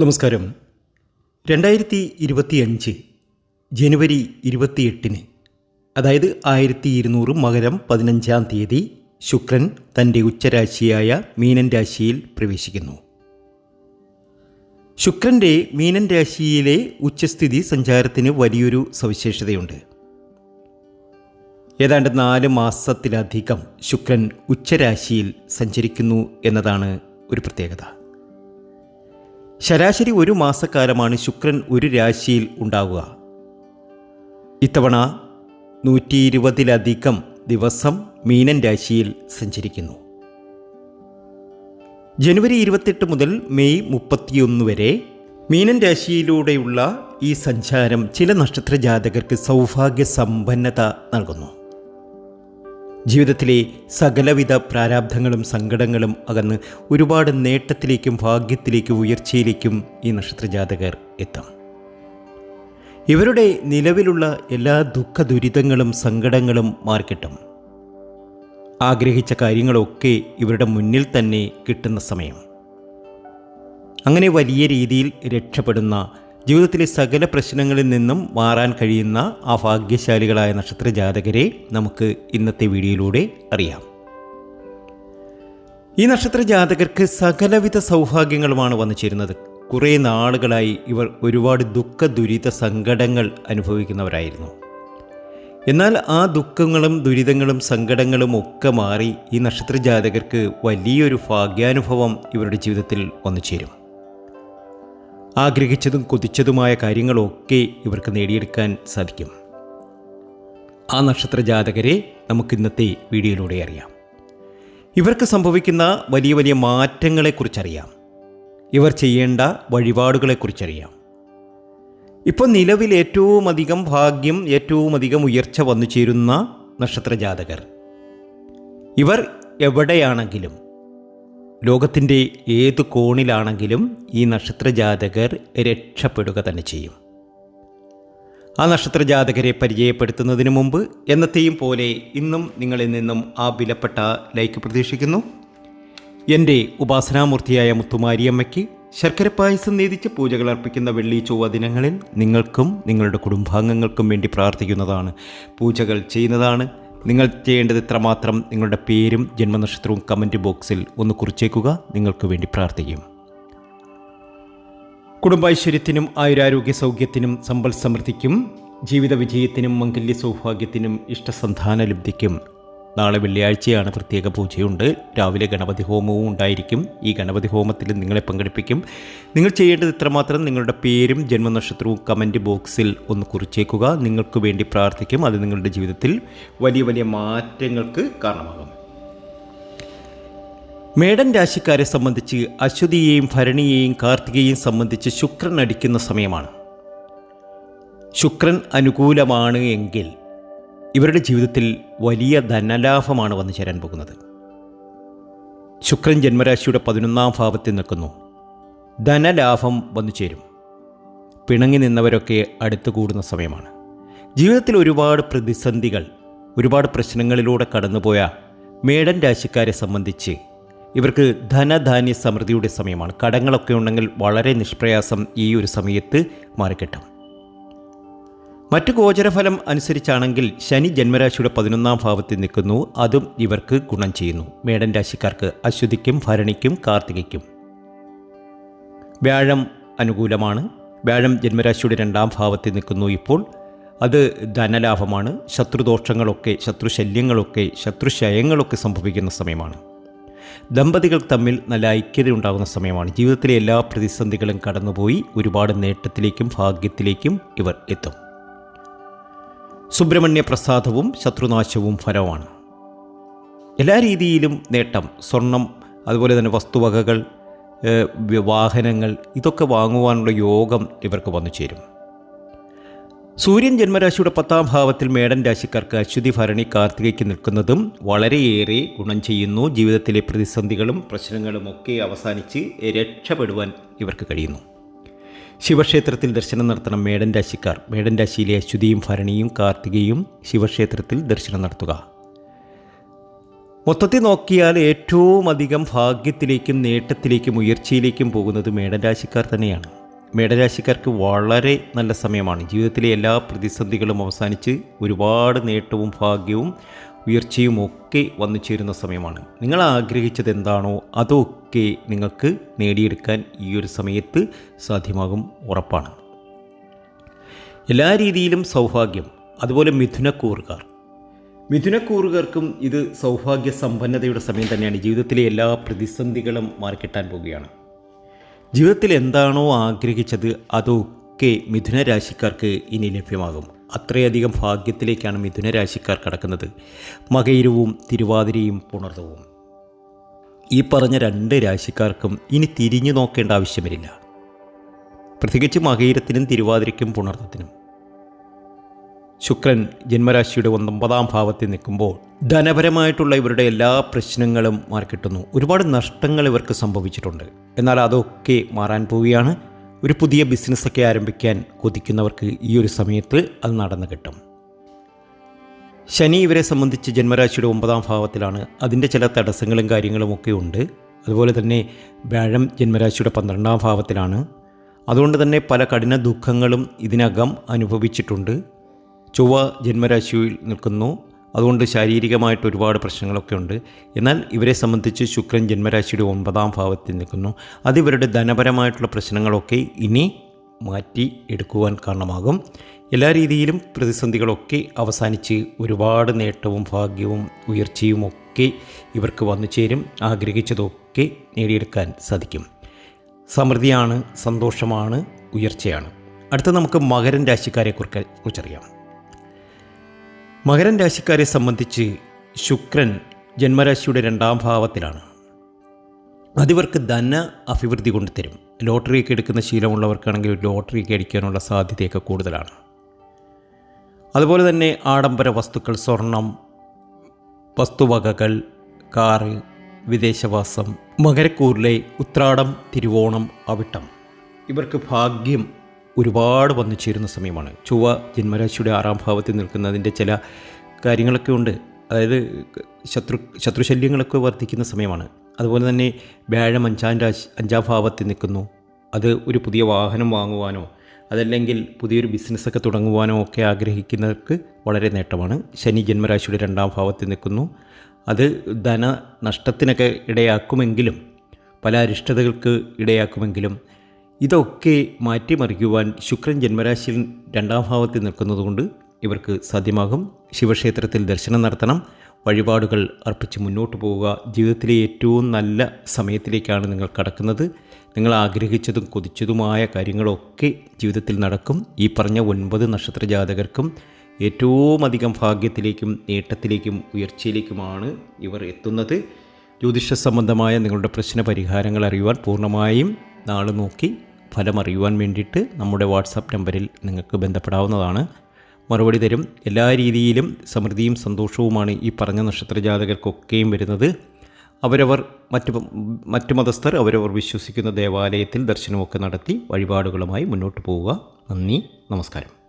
നമസ്കാരം. രണ്ടായിരത്തി ഇരുപത്തിയഞ്ച് ജനുവരി ഇരുപത്തിയെട്ടിന് അതായത് ആയിരത്തി ഇരുന്നൂറ് മകരം പതിനഞ്ചാം തീയതി ശുക്രൻ തന്റെ ഉച്ചരാശിയായ മീനൻ രാശിയിൽ പ്രവേശിക്കുന്നു. ശുക്രന്റെ മീനൻ രാശിയിലെ ഉച്ചസ്ഥിതി സഞ്ചാരത്തിന് വലിയൊരു സവിശേഷതയുണ്ട്. ഏതാണ്ട് നാല് മാസത്തിലധികം ശുക്രൻ ഉച്ചരാശിയിൽ സഞ്ചരിക്കുന്നു എന്നതാണ് ഒരു പ്രത്യേകത. ശരാശരി ഒരു മാസക്കാലമാണ് ശുക്രൻ ഒരു രാശിയിൽ ഉണ്ടാവുക. ഇത്തവണ നൂറ്റി ഇരുപതിലധികം ദിവസം മീനൻ രാശിയിൽ സഞ്ചരിക്കുന്നു. ജനുവരി ഇരുപത്തെട്ട് മുതൽ മെയ് മുപ്പത്തിയൊന്ന് വരെ മീനൻ രാശിയിലൂടെയുള്ള ഈ സഞ്ചാരം ചില നക്ഷത്ര ജാതകർക്ക് സൗഭാഗ്യ സമ്പന്നത നൽകുന്നു. ജീവിതത്തിലെ സകലവിധ പ്രാരാബ്ധങ്ങളും സങ്കടങ്ങളും അകന്ന് ഒരുപാട് നേട്ടത്തിലേക്കും ഭാഗ്യത്തിലേക്കും ഉയർച്ചയിലേക്കും ഈ നക്ഷത്രജാതകർ എത്താം. ഇവരുടെ നിലവിലുള്ള എല്ലാ ദുഃഖ ദുരിതങ്ങളും സങ്കടങ്ങളും മാറിക്കിട്ടും ആഗ്രഹിച്ച കാര്യങ്ങളൊക്കെ ഇവരുടെ മുന്നിൽ തന്നെ കിട്ടുന്ന സമയം. അങ്ങനെ വലിയ രീതിയിൽ രക്ഷപ്പെടുന്ന ജീവിതത്തിലെ സകല പ്രശ്നങ്ങളിൽ നിന്നും മാറാൻ കഴിയുന്ന ആ ഭാഗ്യശാലികളായ നക്ഷത്ര ജാതകരെ നമുക്ക് ഇന്നത്തെ വീഡിയോയിലൂടെ അറിയാം. ഈ നക്ഷത്ര ജാതകർക്ക് സകലവിധ സൗഭാഗ്യങ്ങളുമാണ് വന്നു ചേരുന്നത് കുറേ നാളുകളായി ഇവർ ഒരുപാട് ദുഃഖ ദുരിത സങ്കടങ്ങൾ അനുഭവിക്കുന്നവരായിരുന്നു. എന്നാൽ ആ ദുഃഖങ്ങളും ദുരിതങ്ങളും സങ്കടങ്ങളും ഒക്കെ മാറി ഈ നക്ഷത്ര ജാതകർക്ക് വലിയൊരു ഭാഗ്യാനുഭവം ഇവരുടെ ജീവിതത്തിൽ വന്നു ചേരും ആഗ്രഹിച്ചതും കൊതിച്ചതുമായ കാര്യങ്ങളൊക്കെ ഇവർക്ക് നേടിയെടുക്കാൻ സാധിക്കും. ആ നക്ഷത്ര ജാതകരെ നമുക്ക് ഇന്നത്തെ വീഡിയോയിലൂടെ അറിയാം. ഇവർക്ക് സംഭവിക്കുന്ന വലിയ വലിയ മാറ്റങ്ങളെക്കുറിച്ചറിയാം. ഇവർ ചെയ്യേണ്ട വഴിപാടുകളെക്കുറിച്ചറിയാം. ഇപ്പോൾ നിലവിൽ ഏറ്റവും അധികം ഭാഗ്യം ഏറ്റവും അധികം ഉയർച്ച വന്നു ചേരുന്ന നക്ഷത്ര ജാതകർ ഇവർ എവിടെയാണെങ്കിലും ലോകത്തിന്റെ ഏത് കോണിലാണെങ്കിലും ഈ നക്ഷത്രജാതകർ രക്ഷപ്പെടുക തന്നെ ചെയ്യും. ആ നക്ഷത്രജാതകരെ പരിചയപ്പെടുത്തുന്നതിന് മുമ്പ് എന്നത്തെയും പോലെ ഇന്നും നിങ്ങളിൽ നിന്നും ആ വിലപ്പെട്ട ലൈക്ക് പ്രതീക്ഷിക്കുന്നു. എന്റെ ഉപാസനാമൂർത്തിയായ മുത്തുമാരിയമ്മയ്ക്ക് ശർക്കര പായസം നീതിച്ച് പൂജകൾ അർപ്പിക്കുന്ന വെള്ളി ചൊവ്വ ദിനങ്ങളിൽ നിങ്ങൾക്കും നിങ്ങളുടെ കുടുംബാംഗങ്ങൾക്കും വേണ്ടി പ്രാർത്ഥിക്കുന്നതാണ് പൂജകൾ ചെയ്യുന്നതാണ്. നിങ്ങൾ ചെയ്യേണ്ടത് ഇത്രമാത്രം നിങ്ങളുടെ പേരും ജന്മനക്ഷത്രവും കമന്റ് ബോക്സിൽ ഒന്ന് കുറിച്ചേക്കുക. നിങ്ങൾക്ക് വേണ്ടി പ്രാർത്ഥിക്കും. കുടുംബൈശ്വര്യത്തിനും ആയുരാരോഗ്യ സൗഖ്യത്തിനും സമ്പൽ സമൃദ്ധിക്കും ജീവിത വിജയത്തിനും മംഗല്യ സൗഭാഗ്യത്തിനും ഇഷ്ടസന്ധാന ലബ്ധിക്കും നാളെ വെള്ളിയാഴ്ചയാണ് പ്രത്യേക പൂജയുണ്ട്. രാവിലെ ഗണപതി ഹോമവും ഉണ്ടായിരിക്കും. ഈ ഗണപതി ഹോമത്തിൽ നിങ്ങളെ പങ്കെടുപ്പിക്കും. നിങ്ങൾ ചെയ്യേണ്ടത് ഇത്രമാത്രം. നിങ്ങളുടെ പേരും ജന്മനക്ഷത്രവും കമന്റ് ബോക്സിൽ ഒന്ന് കുറിച്ചേക്കുക. നിങ്ങൾക്ക് വേണ്ടി പ്രാർത്ഥിക്കും. അത് നിങ്ങളുടെ ജീവിതത്തിൽ വലിയ വലിയ മാറ്റങ്ങൾക്ക് കാരണമാകും. മേടൻ രാശിക്കാരെ സംബന്ധിച്ച് അശ്വതിയെയും ഭരണിയെയും കാർത്തികയെയും സംബന്ധിച്ച് ശുക്രൻ അടിക്കുന്ന സമയമാണ്. ശുക്രൻ അനുകൂലമാണ് എങ്കിൽ ഇവരുടെ ജീവിതത്തിൽ വലിയ ധനലാഭമാണ് വന്നു ചേരാൻ പോകുന്നത്. ശുക്രൻ ജന്മരാശിയുടെ പതിനൊന്നാം ഭാവത്തിൽ നിൽക്കുന്നു. ധനലാഭം വന്നു ചേരും. പിണങ്ങി നിന്നവരൊക്കെ അടുത്തു കൂടുന്ന സമയമാണ്. ജീവിതത്തിൽ ഒരുപാട് പ്രതിസന്ധികൾ ഒരുപാട് പ്രശ്നങ്ങളിലൂടെ കടന്നുപോയ മേടൻ രാശിക്കാരെ സംബന്ധിച്ച് ഇവർക്ക് ധനധാന്യ സമൃദ്ധിയുടെ സമയമാണ്. കടങ്ങളൊക്കെ ഉണ്ടെങ്കിൽ വളരെ നിഷ്പ്രയാസം ഈ ഒരു സമയത്ത് മാറിക്കിട്ടും. മറ്റു ഗോചരഫലം അനുസരിച്ചാണെങ്കിൽ ശനി ജന്മരാശിയുടെ പതിനൊന്നാം ഭാവത്തിൽ നിൽക്കുന്നു. അതും ഇവർക്ക് ഗുണം ചെയ്യുന്നു. മേടൻ രാശിക്കാർക്ക് അശ്വതിക്കും ഭരണിക്കും കാർത്തികയ്ക്കും. വ്യാഴം അനുകൂലമാണ്. വ്യാഴം ജന്മരാശിയുടെ രണ്ടാം ഭാവത്തിൽ നിൽക്കുന്നു ഇപ്പോൾ. അത് ധനലാഭമാണ്. ശത്രുദോഷങ്ങളൊക്കെ ശത്രുശല്യങ്ങളൊക്കെ ശത്രുശയങ്ങളൊക്കെ സംഭവിക്കുന്ന സമയമാണ്. ദമ്പതികൾ തമ്മിൽ നല്ല ഐക്യത ഉണ്ടാകുന്ന സമയമാണ്. ജീവിതത്തിലെ എല്ലാ പ്രതിസന്ധികളും കടന്നുപോയി. ഒരുപാട് നേട്ടത്തിലേക്കും ഭാഗ്യത്തിലേക്കും ഇവർ എത്തും. സുബ്രഹ്മണ്യ പ്രസാദവും ശത്രുനാശവും ഫലമാണ്. എല്ലാ രീതിയിലും നേട്ടം സ്വർണം അതുപോലെ തന്നെ വസ്തുവകകൾ വാഹനങ്ങൾ ഇതൊക്കെ വാങ്ങുവാനുള്ള യോഗം ഇവർക്ക് വന്നു ചേരും. സൂര്യൻ ജന്മരാശിയുടെ പത്താം ഭാവത്തിൽ മേടൻ രാശിക്കാർക്ക് അശ്വതി ഭരണി കാർത്തികയ്ക്ക് നിൽക്കുന്നതും വളരെയേറെ ഗുണം ചെയ്യുന്നു. ജീവിതത്തിലെ പ്രതിസന്ധികളും പ്രശ്നങ്ങളും ഒക്കെ അവസാനിച്ച് രക്ഷപ്പെടുവാൻ ഇവർക്ക് കഴിയുന്നു. ശിവക്ഷേത്രത്തിൽ ദർശനം നടത്തണം മേടൻ രാശിക്കാർ. മേടൻ രാശിയിലെ അശ്വതിയും ഭരണിയും കാർത്തികയും ശിവക്ഷേത്രത്തിൽ ദർശനം നടത്തുക. മൊത്തത്തിൽ നോക്കിയാൽ ഏറ്റവും അധികം ഭാഗ്യത്തിലേക്കും നേട്ടത്തിലേക്കും ഉയർച്ചയിലേക്കും പോകുന്നത് മേടൻ രാശിക്കാർ തന്നെയാണ്. മേടരാശിക്കാർക്ക് വളരെ നല്ല സമയമാണ്. ജീവിതത്തിലെ എല്ലാ പ്രതിസന്ധികളും അവസാനിച്ച് ഒരുപാട് നേട്ടവും ഭാഗ്യവും ഉയർച്ചയും ഒക്കെ വന്നു ചേരുന്ന സമയമാണ്. നിങ്ങൾ ആഗ്രഹിച്ചത് എന്താണോ അതൊക്കെ നിങ്ങൾക്ക് നേടിയെടുക്കാൻ ഈ ഒരു സമയത്ത് സാധ്യമാകും ഉറപ്പാണ്. എല്ലാ രീതിയിലും സൗഭാഗ്യം അതുപോലെ മിഥുനക്കൂറുകാർ. മിഥുനക്കൂറുകാർക്കും ഇത് സൗഭാഗ്യ സമ്പന്നതയുടെ സമയം തന്നെയാണ്. ജീവിതത്തിലെ എല്ലാ പ്രതിസന്ധികളും മാറിക്കിട്ടാൻ പോവുകയാണ്. ജീവിതത്തിൽ എന്താണോ ആഗ്രഹിച്ചത് അതൊക്കെ മിഥുന രാശിക്കാർക്ക് ഇനി ലഭ്യമാകും. അത്രയധികം ഭാഗ്യത്തിലേക്കാണ് മിഥുന രാശിക്കാർ കടക്കുന്നത്. മകയിരവും തിരുവാതിരയും പുണർതവും. ഈ പറഞ്ഞ രണ്ട് രാശിക്കാർക്കും ഇനി തിരിഞ്ഞു നോക്കേണ്ട ആവശ്യമില്ല. പ്രത്യേകിച്ച് മകയിരത്തിനും തിരുവാതിരയ്ക്കും പുണർത്തത്തിനും ശുക്രൻ ജന്മരാശിയുടെ ഒമ്പതാം ഭാവത്തിൽ നിൽക്കുമ്പോൾ ധനപരമായിട്ടുള്ള ഇവരുടെ എല്ലാ പ്രശ്നങ്ങളും മാറിക്കിട്ടുന്നു. ഒരുപാട് നഷ്ടങ്ങൾ ഇവർക്ക് സംഭവിച്ചിട്ടുണ്ട്. എന്നാൽ അതൊക്കെ മാറാൻ പോവുകയാണ്. ഒരു പുതിയ ബിസിനസ്സൊക്കെ ആരംഭിക്കാൻ കൊതിക്കുന്നവർക്ക് ഈ ഒരു സമയത്ത് അത് നടന്നു കിട്ടും. ശനി ഇവരെ സംബന്ധിച്ച് ജന്മരാശിയുടെ ഒമ്പതാം ഭാവത്തിലാണ്. അതിന്റെ ചില തടസ്സങ്ങളും കാര്യങ്ങളും ഒക്കെ ഉണ്ട്. അതുപോലെ തന്നെ വ്യാഴം ജന്മരാശിയുടെ പന്ത്രണ്ടാം ഭാവത്തിലാണ്. അതുകൊണ്ട് തന്നെ പല കഠിന ദുഃഖങ്ങളും ഇതിനകം അനുഭവിച്ചിട്ടുണ്ട്. ചൊവ്വ ജന്മരാശിയിൽ നിൽക്കുന്നു. അതുകൊണ്ട് ശാരീരികമായിട്ട് ഒരുപാട് പ്രശ്നങ്ങളൊക്കെ ഉണ്ട്. എന്നാൽ ഇവരെ സംബന്ധിച്ച് ശുക്രൻ ജന്മരാശിയുടെ ഒൻപതാം ഭാവത്തിൽ നിൽക്കുന്നു. അത് ഇവരുടെ ധനപരമായിട്ടുള്ള പ്രശ്നങ്ങളൊക്കെ ഇനി മാറ്റി എടുക്കുവാൻ കാരണമാകും. എല്ലാ രീതിയിലും പ്രതിസന്ധികളൊക്കെ അവസാനിച്ച് ഒരുപാട് നേട്ടവും ഭാഗ്യവും ഉയർച്ചയും ഒക്കെ ഇവർക്ക് വന്നു ചേരും. ആഗ്രഹിച്ചതൊക്കെ നേടിയെടുക്കാൻ സാധിക്കും. സമൃദ്ധിയാണ് സന്തോഷമാണ് ഉയർച്ചയാണ്. അടുത്ത നമുക്ക് മകരൻ രാശിക്കാരെ കുറിച്ചറിയാം. മകരൻ രാശിക്കാരെ സംബന്ധിച്ച് ശുക്രൻ ജന്മരാശിയുടെ രണ്ടാം ഭാവത്തിലാണ്. അതിവർക്ക് ധന അഭിവൃദ്ധി കൊണ്ടുതരും. ലോട്ടറിയൊക്കെ എടുക്കുന്ന ശീലമുള്ളവർക്കാണെങ്കിൽ ലോട്ടറിയൊക്കെ അടിക്കാനുള്ള സാധ്യതയൊക്കെ കൂടുതലാണ്. അതുപോലെ തന്നെ ആഡംബര വസ്തുക്കൾ സ്വർണം വസ്തുവകകൾ കാറ് വിദേശവാസം മകരക്കൂറിലെ ഉത്രാടം തിരുവോണം അവിട്ടം. ഇവർക്ക് ഭാഗ്യം ഒരുപാട് വന്നു ചേരുന്ന സമയമാണ്. ചൊവ്വ ജന്മരാശിയുടെ ആറാം ഭാവത്തിൽ നിൽക്കുന്നതിന്റെ ചില കാര്യങ്ങളൊക്കെ ഉണ്ട്. അതായത് ശത്രു ശത്രുശല്യങ്ങളൊക്കെ വർദ്ധിക്കുന്ന സമയമാണ്. അതുപോലെ തന്നെ വ്യാഴം അഞ്ചാം രാശി അഞ്ചാം ഭാവത്തിൽ നിൽക്കുന്നു. അത് ഒരു പുതിയ വാഹനം വാങ്ങുവാനോ അതല്ലെങ്കിൽ പുതിയൊരു ബിസിനസ്സൊക്കെ തുടങ്ങുവാനോ ഒക്കെ ആഗ്രഹിക്കുന്നവർക്ക് വളരെ നേട്ടമാണ്. ശനി ജന്മരാശിയുടെ രണ്ടാം ഭാവത്തിൽ നിൽക്കുന്നു. അത് ധന നഷ്ടത്തിനൊക്കെ ഇടയാക്കുമെങ്കിലും പല അരിഷ്ടതകൾക്ക് ഇടയാക്കുമെങ്കിലും ഇതൊക്കെ മാറ്റിമറിക്കുവാൻ ശുക്രൻ ജന്മരാശിയിൽ രണ്ടാം ഭാവത്തിൽ നിൽക്കുന്നതുകൊണ്ട് ഇവർക്ക് സാധ്യമാകും. ശിവക്ഷേത്രത്തിൽ ദർശനം നടത്തണം. വഴിപാടുകൾ അർപ്പിച്ച് മുന്നോട്ട് പോവുക. ജീവിതത്തിലെ ഏറ്റവും നല്ല സമയത്തിലേക്കാണ് നിങ്ങൾ കടക്കുന്നത്. നിങ്ങൾ ആഗ്രഹിച്ചതും കൊതിച്ചതുമായ കാര്യങ്ങളൊക്കെ ജീവിതത്തിൽ നടക്കും. ഈ പറഞ്ഞ ഒൻപത് നക്ഷത്ര ജാതകർക്കും ഏറ്റവും അധികം ഭാഗ്യത്തിലേക്കും നേട്ടത്തിലേക്കും ഉയർച്ചയിലേക്കുമാണ് ഇവർ എത്തുന്നത്. ജ്യോതിഷ സംബന്ധമായ നിങ്ങളുടെ പ്രശ്ന പരിഹാരങ്ങൾ അറിയുവാൻ പൂർണമായും നാളെ നോക്കി ഫലം അറിയുവാൻ വേണ്ടിയിട്ട് നമ്മുടെ വാട്സാപ്പ് നമ്പറിൽ നിങ്ങൾക്ക് ബന്ധപ്പെടാവുന്നതാണ്. മറുപടി തരും. എല്ലാ രീതിയിലും സമൃദ്ധിയും സന്തോഷവുമാണ് ഈ പറഞ്ഞ നക്ഷത്ര ജാതകർക്കൊക്കെയും വരുന്നത്. അവരവർ മറ്റു മറ്റു മതസ്ഥർ അവരവർ വിശ്വസിക്കുന്ന ദേവാലയത്തിൽ ദർശനമൊക്കെ നടത്തി വഴിപാടുകളുമായി മുന്നോട്ട് പോവുക. നന്ദി. നമസ്കാരം.